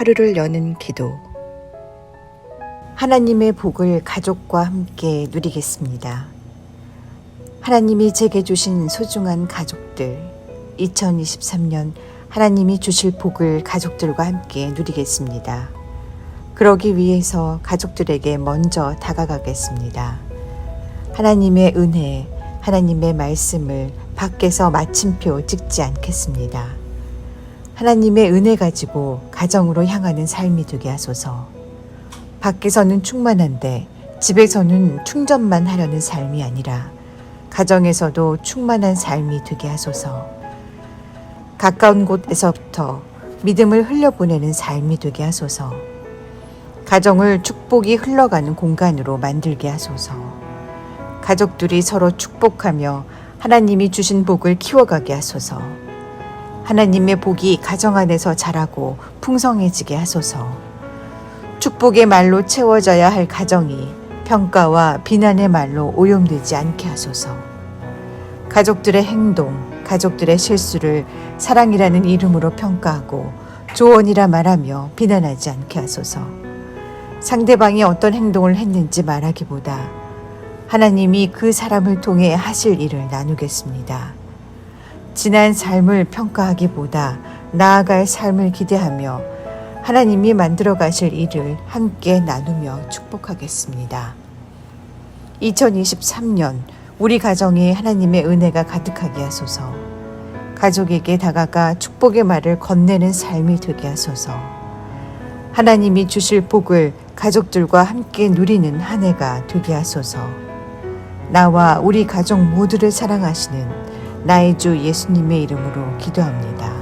하루를 여는 기도. 하나님의 복을 가족과 함께 누리겠습니다. 하나님이 제게 주신 소중한 가족들, 2023년 하나님이 주실 복을 가족들과 함께 누리겠습니다. 그러기 위해서 가족들에게 먼저 다가가겠습니다. 하나님의 은혜, 하나님의 말씀을 밖에서 마침표 찍지 않겠습니다. 하나님의 은혜 가지고 가정으로 향하는 삶이 되게 하소서. 밖에서는 충만한데 집에서는 충전만 하려는 삶이 아니라 가정에서도 충만한 삶이 되게 하소서. 가까운 곳에서부터 믿음을 흘려보내는 삶이 되게 하소서. 가정을 축복이 흘러가는 공간으로 만들게 하소서. 가족들이 서로 축복하며 하나님이 주신 복을 키워가게 하소서. 하나님의 복이 가정 안에서 자라고 풍성해지게 하소서. 축복의 말로 채워져야 할 가정이 평가와 비난의 말로 오염되지 않게 하소서. 가족들의 행동, 가족들의 실수를 사랑이라는 이름으로 평가하고 조언이라 말하며 비난하지 않게 하소서. 상대방이 어떤 행동을 했는지 말하기보다 하나님이 그 사람을 통해 하실 일을 나누겠습니다. 지난 삶을 평가하기보다 나아갈 삶을 기대하며 하나님이 만들어 가실 일을 함께 나누며 축복하겠습니다. 2023년 우리 가정에 하나님의 은혜가 가득하게 하소서. 가족에게 다가가 축복의 말을 건네는 삶이 되게 하소서. 하나님이 주실 복을 가족들과 함께 누리는 한 해가 되게 하소서. 나와 우리 가족 모두를 사랑하시는 나의 주 예수님의 이름으로 기도합니다.